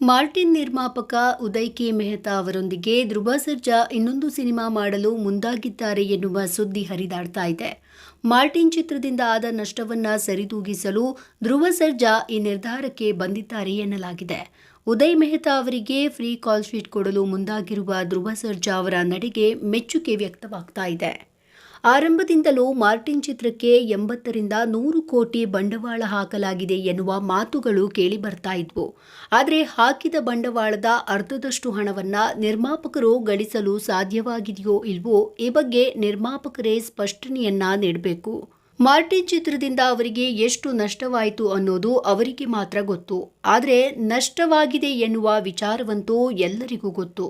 Martin ನಿರ್ಮಾಪಕ Uday K. Mehta ಅವರೊಂದಿಗೆ ಧ್ರುವ ಸರ್ಜಾ ಇನ್ನೊಂದು ಸಿನಿಮಾ ಮಾಡಲು ಮುಂದಾಗಿದ್ದಾರೆ ಎನ್ನುವ ಸುದ್ದಿ ಹರಿದಾಡ್ತಾ ಇದೆ. ಮಾರ್ಟಿನ್ ಚಿತ್ರದಿಂದ ಆದ ನಷ್ಟವನ್ನ ಸರಿದೂಗಿಸಲು ಧ್ರುವ ಸರ್ಜಾ ಈ ನಿರ್ಧಾರಕ್ಕೆ ಬಂದಿದ್ದಾರೆ ಎನ್ನಲಾಗಿದೆ. ಉದಯ್ ಮೆಹ್ತಾ ಅವರಿಗೆ ಫ್ರೀ ಕಾಲ್ ಶೀಟ್ ಕೊಡಲು ಮುಂದಾಗಿರುವ ಧ್ರುವ ಸರ್ಜಾ ಅವರ ನಡೆಗೆ ಮೆಚ್ಚುಗೆ ವ್ಯಕ್ತವಾಗ್ತಾ ಇದೆ. ಆರಂಭದಿಂದಲೂ ಮಾರ್ಟಿನ್ ಚಿತ್ರಕ್ಕೆ ಎಂಬತ್ತರಿಂದ ನೂರು ಕೋಟಿ ಬಂಡವಾಳ ಹಾಕಲಾಗಿದೆ ಎನ್ನುವ ಮಾತುಗಳು ಕೇಳಿ ಬರ್ತಾ ಇದ್ವು. ಆದರೆ ಹಾಕಿದ ಬಂಡವಾಳದ ಅರ್ಧದಷ್ಟು ಹಣವನ್ನ ನಿರ್ಮಾಪಕರು ಗಳಿಸಲು ಸಾಧ್ಯವಾಗಿದೆಯೋ ಇಲ್ವೋ ಈ ಬಗ್ಗೆ ನಿರ್ಮಾಪಕರೇ ಸ್ಪಷ್ಟನೆಯನ್ನ ನೀಡಬೇಕು. ಮಾರ್ಟಿನ್ ಚಿತ್ರದಿಂದ ಅವರಿಗೆ ಎಷ್ಟು ನಷ್ಟವಾಯಿತು ಅನ್ನೋದು ಅವರಿಗೆ ಮಾತ್ರ ಗೊತ್ತು. ಆದರೆ ನಷ್ಟವಾಗಿದೆ ಎನ್ನುವ ವಿಚಾರವಂತೂ ಎಲ್ಲರಿಗೂ ಗೊತ್ತು.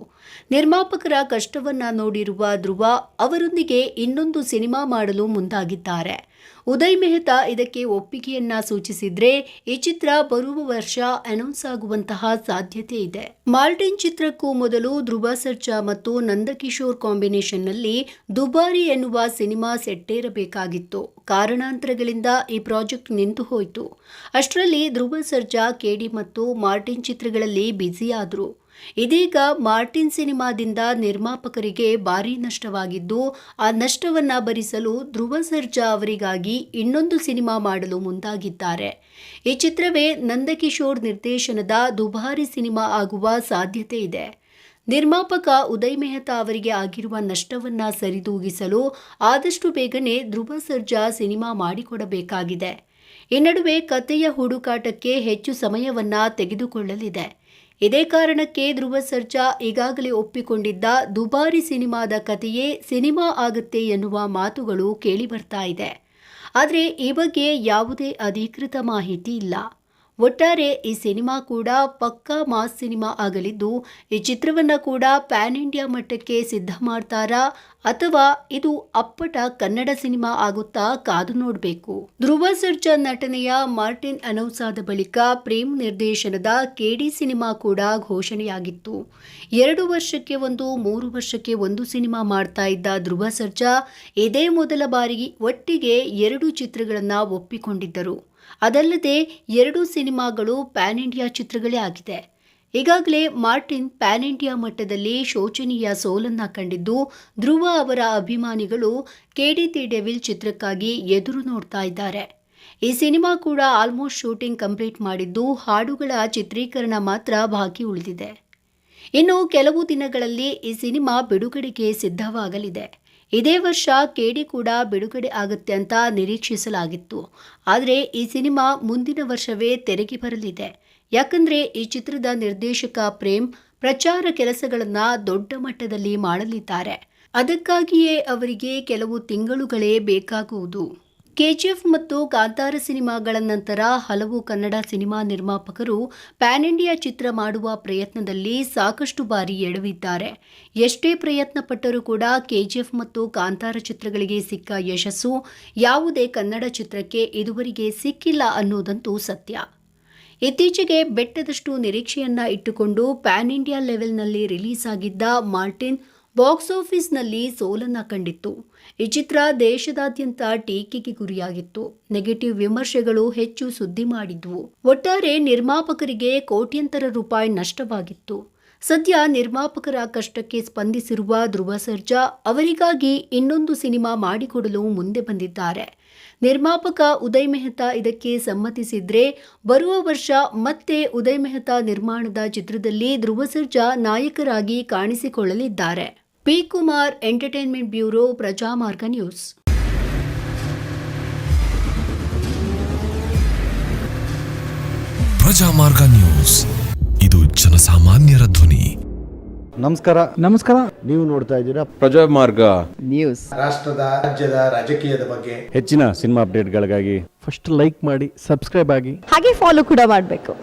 ನಿರ್ಮಾಪಕರ ಕಷ್ಟವನ್ನ ನೋಡಿರುವ ಧ್ರುವ ಅವರೊಂದಿಗೆ ಇನ್ನೊಂದು ಸಿನಿಮಾ ಮಾಡಲು ಮುಂದಾಗಿದ್ದಾರೆ. ಉದಯ್ ಮೆಹ್ತಾ ಇದಕ್ಕೆ ಒಪ್ಪಿಗೆಯನ್ನ ಸೂಚಿಸಿದ್ರೆ ಈ ಚಿತ್ರ ಬರುವ ವರ್ಷ ಅನೌನ್ಸ್ ಆಗುವಂತಹ ಸಾಧ್ಯತೆ ಇದೆ. ಮಾಲ್ಟಿನ್ ಚಿತ್ರಕ್ಕೂ ಮೊದಲು ಧ್ರುವ ಸರ್ಜಾ ಮತ್ತು ನಂದಕಿಶೋರ್ ಕಾಂಬಿನೇಷನ್ನಲ್ಲಿ ದುಬಾರಿ ಎನ್ನುವ ಸಿನಿಮಾ ಸೆಟ್ಟೇರಬೇಕಾಗಿತ್ತು ಕಾರಣಾಂತರಗಳಿಂದ ಈ ಪ್ರಾಜೆಕ್ಟ್ ನಿಂತು ಹೋಯಿತು. ಅಷ್ಟರಲ್ಲಿ ಧ್ರುವ ಸರ್ಜಾ ಕೆಡಿ ಮತ್ತು ಮಾರ್ಟಿನ್ ಚಿತ್ರಗಳಲ್ಲಿ ಬ್ಯುಸಿಯಾದರು ಇದೀಗ ಮಾರ್ಟಿನ್ ಸಿನಿಮಾದಿಂದ ನಿರ್ಮಾಪಕರಿಗೆ ಭಾರಿ ನಷ್ಟವಾಗಿದ್ದು, ಆ ನಷ್ಟವನ್ನ ಭರಿಸಲು ಧ್ರುವ ಸರ್ಜಾ ಅವರಿಗಾಗಿ ಇನ್ನೊಂದು ಸಿನಿಮಾ ಮಾಡಲು ಮುಂದಾಗಿದ್ದಾರೆ. ಈ ಚಿತ್ರವೇ ನಂದಕಿಶೋರ್ ನಿರ್ದೇಶನದ ದುಬಾರಿ ಸಿನಿಮಾ ಆಗುವ ಸಾಧ್ಯತೆ ಇದೆ. ನಿರ್ಮಾಪಕ ಉದಯ್ ಮೆಹ್ತಾ ಅವರಿಗೆ ಆಗಿರುವ ನಷ್ಟವನ್ನ ಸರಿದೂಗಿಸಲು ಆದಷ್ಟು ಬೇಗನೆ ಧ್ರುವ ಸರ್ಜಾ ಸಿನಿಮಾ ಮಾಡಿಕೊಡಬೇಕಾಗಿದೆ. ಈ ನಡುವೆ ಕಥೆಯ ಹುಡುಕಾಟಕ್ಕೆ ಹೆಚ್ಚು ಸಮಯವನ್ನ ತೆಗೆದುಕೊಳ್ಳಲಿದೆ. ಇದೇ ಕಾರಣಕ್ಕೆ ಧ್ರುವ ಸರ್ಜಾ ಈಗಾಗಲೇ ಒಪ್ಪಿಕೊಂಡಿದ್ದ ದುಬಾರಿ ಸಿನಿಮಾದ ಕಥೆಯೇ ಸಿನಿಮಾ ಆಗುತ್ತೆ ಎನ್ನುವ ಮಾತುಗಳು ಕೇಳಿಬರ್ತಾ ಇದೆ. ಆದರೆ ಈ ಬಗ್ಗೆ ಯಾವುದೇ ಅಧಿಕೃತ ಮಾಹಿತಿ ಇಲ್ಲ. ಒಟ್ಟಾರೆ ಈ ಸಿನಿಮಾ ಕೂಡ ಪಕ್ಕಾ ಮಾಸ್ ಸಿನಿಮಾ ಆಗಲಿದ್ದು, ಈ ಚಿತ್ರವನ್ನ ಕೂಡ ಪ್ಯಾನ್ ಇಂಡಿಯಾ ಮಟ್ಟಕ್ಕೆ ಸಿದ್ಧ ಮಾಡ್ತಾರಾ ಅಥವಾ ಇದು ಅಪ್ಪಟ ಕನ್ನಡ ಸಿನಿಮಾ ಆಗುತ್ತಾ ಕಾದು ನೋಡಬೇಕು? ಧ್ರುವ ಸರ್ಜಾ ನಟನೆಯ ಮಾರ್ಟಿನ್ ಅನೌನ್ಸ್ ಆದ ಬಳಿಕ ಪ್ರೇಮ್ ನಿರ್ದೇಶನದ ಕೆಡಿ ಸಿನಿಮಾ ಕೂಡ ಘೋಷಣೆಯಾಗಿತ್ತು. ಎರಡು ವರ್ಷಕ್ಕೆ ಒಂದು, ಮೂರು ವರ್ಷಕ್ಕೆ ಒಂದು ಸಿನಿಮಾ ಮಾಡ್ತಾ ಇದ್ದ ಧ್ರುವ ಸರ್ಜಾ ಇದೇ ಮೊದಲ ಬಾರಿಗೆ ಒಟ್ಟಿಗೆ ಎರಡು ಚಿತ್ರಗಳನ್ನು ಒಪ್ಪಿಕೊಂಡಿದ್ದರು. ಅದಲ್ಲದೆ ಎರಡು ಸಿನಿಮಾಗಳು ಪ್ಯಾನ್ ಇಂಡಿಯಾ ಚಿತ್ರಗಳೇ ಆಗಿದೆ ಈಗಾಗಲೇ ಮಾರ್ಟಿನ್ ಪ್ಯಾನ್ ಇಂಡಿಯಾ ಮಟ್ಟದಲ್ಲಿ ಶೋಚನೀಯ ಸೋಲನ್ನ ಕಂಡಿದ್ದು ಧ್ರುವ ಅವರ ಅಭಿಮಾನಿಗಳು ಕೆಡಿ ತಿ ಡೆವಿಲ್ ಚಿತ್ರಕ್ಕಾಗಿ ಎದುರು ನೋಡ್ತಾ ಇದ್ದಾರೆ. ಈ ಸಿನಿಮಾ ಕೂಡ ಆಲ್ಮೋಸ್ಟ್ ಶೂಟಿಂಗ್ ಕಂಪ್ಲೀಟ್ ಮಾಡಿದ್ದು ಹಾಡುಗಳ ಚಿತ್ರೀಕರಣ ಮಾತ್ರ ಬಾಕಿ ಉಳಿದಿದೆ. ಇನ್ನು ಕೆಲವು ದಿನಗಳಲ್ಲಿ ಈ ಸಿನಿಮಾ ಬಿಡುಗಡೆಗೆ ಸಿದ್ಧವಾಗಲಿದೆ. ಇದೇ ವರ್ಷ ಕೆಡಿ ಕೂಡ ಬಿಡುಗಡೆ ಆಗುತ್ತೆ ಅಂತ ನಿರೀಕ್ಷಿಸಲಾಗಿತ್ತು. ಆದರೆ ಈ ಸಿನಿಮಾ ಮುಂದಿನ ವರ್ಷವೇ ತೆರೆಗೆ ಬರಲಿದೆ. ಯಾಕಂದ್ರೆ ಈ ಚಿತ್ರದ ನಿರ್ದೇಶಕ ಪ್ರೇಮ್ ಪ್ರಚಾರ ಕೆಲಸಗಳನ್ನು ದೊಡ್ಡ ಮಟ್ಟದಲ್ಲಿ ಮಾಡಲಿದ್ದಾರೆ. ಅದಕ್ಕಾಗಿಯೇ ಅವರಿಗೆ ಕೆಲವು ತಿಂಗಳುಗಳೇ ಬೇಕಾಗುವುದು. ಕೆಜಿಎಫ್ ಮತ್ತು ಕಾಂತಾರ ಸಿನಿಮಾಗಳ ನಂತರ ಹಲವು ಕನ್ನಡ ಸಿನಿಮಾ ನಿರ್ಮಾಪಕರು ಪ್ಯಾನ್ ಇಂಡಿಯಾ ಚಿತ್ರ ಮಾಡುವ ಪ್ರಯತ್ನದಲ್ಲಿ ಸಾಕಷ್ಟು ಬಾರಿ ಎಡವಿದ್ದಾರೆ. ಎಷ್ಟೇ ಪ್ರಯತ್ನ ಪಟ್ಟರೂ ಕೂಡ ಕೆಜಿಎಫ್ ಮತ್ತು ಕಾಂತಾರ ಚಿತ್ರಗಳಿಗೆ ಸಿಕ್ಕ ಯಶಸ್ಸು ಯಾವುದೇ ಕನ್ನಡ ಚಿತ್ರಕ್ಕೆ ಇದುವರೆಗೆ ಸಿಕ್ಕಿಲ್ಲ ಅನ್ನೋದಂತೂ ಸತ್ಯ. ಇತ್ತೀಚೆಗೆ ಬೆಟ್ಟದಷ್ಟು ನಿರೀಕ್ಷೆಯನ್ನ ಇಟ್ಟುಕೊಂಡು ಪ್ಯಾನ್ ಇಂಡಿಯಾ ಲೆವೆಲ್ನಲ್ಲಿ ರಿಲೀಸ್ ಆಗಿದ್ದ ಮಾರ್ಟಿನ್ ಬಾಕ್ಸ್ ಆಫೀಸ್ನಲ್ಲಿ ಸೋಲನ್ನ ಕಂಡಿತ್ತು. ಈ ಚಿತ್ರ ದೇಶದಾದ್ಯಂತ ಟೀಕೆಗೆ ಗುರಿಯಾಗಿತ್ತು. ನೆಗೆಟಿವ್ ವಿಮರ್ಶೆಗಳು ಹೆಚ್ಚು ಸುದ್ದಿ ಮಾಡಿದ್ವು. ಒಟ್ಟಾರೆ ನಿರ್ಮಾಪಕರಿಗೆ ಕೋಟ್ಯಂತರ ರೂಪಾಯಿ ನಷ್ಟವಾಗಿತ್ತು. ಸದ್ಯ ನಿರ್ಮಾಪಕರ ಕಷ್ಟಕ್ಕೆ ಸ್ಪಂದಿಸಿರುವ ಧ್ರುವ ಸರ್ಜಾ ಅವರಿಗಾಗಿ ಇನ್ನೊಂದು ಸಿನಿಮಾ ಮಾಡಿಕೊಡಲು ಮುಂದೆ ಬಂದಿದ್ದಾರೆ. ನಿರ್ಮಾಪಕ ಉದಯ್ ಮೆಹ್ತಾ ಇದಕ್ಕೆ ಸಮ್ಮತಿಸಿದ್ರೆ ಬರುವ ವರ್ಷ ಮತ್ತೆ ಉದಯ್ ಮೆಹ್ತಾ ನಿರ್ಮಾಣದ ಚಿತ್ರದಲ್ಲಿ ಧ್ರುವ ಸರ್ಜಾ ನಾಯಕರಾಗಿ ಕಾಣಿಸಿಕೊಳ್ಳಲಿದ್ದಾರೆ. P Kumar entertainment bureau Prajamarga news. Prajamarga news. ಇದು ಜನಸಾಮಾನ್ಯರ ಧ್ವನಿ. ನಮಸ್ಕಾರ. ನಮಸ್ಕಾರ. ನೀವು ನೋಡ್ತಾ ಇದ್ದೀರಾ ಪ್ರಜಾಮಾರ್ಗ. ನ್ಯೂಸ್. ರಾಷ್ಟ್ರದ ರಾಜ್ಯದ ರಾಜಕೀಯದ ಬಗ್ಗೆ. ಹೆಚ್ಚಿನ ಸಿನಿಮಾ ಅಪ್ಡೇಟ್ಗಳಿಗಾಗಿ. ಫಸ್ಟ್ ಲೈಕ್ ಮಾಡಿ ಸಬ್ಸ್ಕ್ರೈಬ್ ಆಗಿ. ಹಾಗೆ ಫಾಲೋ ಕೂಡ ಮಾಡಬೇಕು.